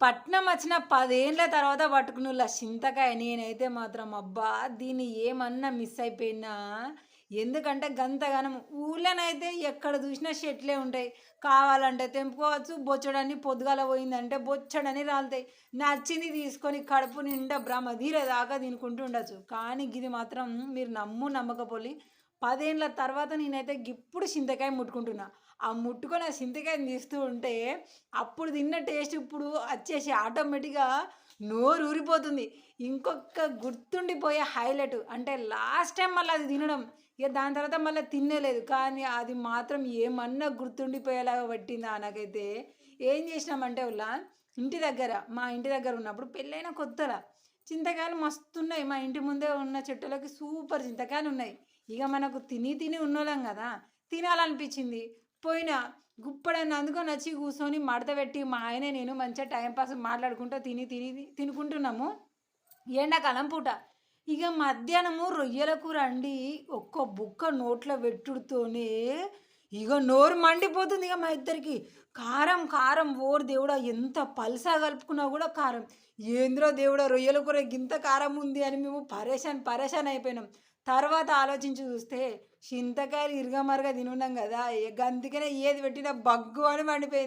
పట్నం వచ్చిన పదేళ్ళ తర్వాత పట్టుకున్న చింతకాయ నేనైతే మాత్రం అబ్బా దీన్ని ఏమన్నా మిస్ అయిపోయినా? ఎందుకంటే గంతగానం ఊళ్ళోనైతే ఎక్కడ చూసినా చెట్లే ఉంటాయి. కావాలంటే తెంపుకోవచ్చు బొచ్చడని పొద్దుగాల పోయిందంటే బొచ్చడని రాలుతాయి. నచ్చింది తీసుకొని కడుపు నిండా భ్రమ దాకా తినుకుంటూ ఉండొచ్చు. కానీ ఇది మాత్రం మీరు నమ్ము నమ్మకపోలి. పదేళ్ళ తర్వాత నేనైతే ఇప్పుడు చింతకాయ ముట్టుకుంటున్నా. ఆ ముట్టుకొని ఆ చింతకాయని తీస్తూ ఉంటే అప్పుడు తిన్న టేస్ట్ ఇప్పుడు వచ్చేసి ఆటోమేటిక్గా నోరు ఊరిపోతుంది. ఇంకొక గుర్తుండిపోయే హైలైట్. అంటే లాస్ట్ టైం మళ్ళీ అది తినడం. ఇక దాని తర్వాత మళ్ళీ తినలేదు కానీ అది మాత్రం ఏమన్నా గుర్తుండిపోయేలాగా పట్టిందా నాకైతే. ఏం చేసినామంటే వాళ్ళ ఇంటి దగ్గర మా ఇంటి దగ్గర ఉన్నప్పుడు పెళ్ళైన కొత్తలా చింతకాయలు మస్తున్నాయి. మా ఇంటి ముందే ఉన్న చెట్టులకి సూపర్ చింతకాయలు ఉన్నాయి. ఇక మనకు తిని తిని ఉన్నోళ్ళం కదా తినాలనిపించింది. పోయినా గుప్పడని అందుకొని వచ్చి కూర్చొని మడత పెట్టి మా ఆయన నేను మంచిగా టైంపాస్ మాట్లాడుకుంటూ తిని తిని తినుకుంటున్నాము. ఎండాకాలం పూట. ఇక మధ్యాహ్నము రొయ్యల కూర అండి ఒక్క బుక్క నోట్లో పెట్టుడుతోనే ఇక నోరు మండిపోతుంది ఇక మా ఇద్దరికి. కారం కారం ఓరు దేవుడా ఎంత పల్సా కలుపుకున్నా కూడా కారం. ఏంద్రో దేవుడా రొయ్యల కూర గింత కారం ఉంది అని మేము పరేషాన్ పరేషాన్ అయిపోయినాం. తర్వాత ఆలోచించి చూస్తే చింతకాయలు ఇరగమరగ తినున్నాం కదా అందుకనే ఏది పెట్టినా బగ్గు అని మండిపోయింది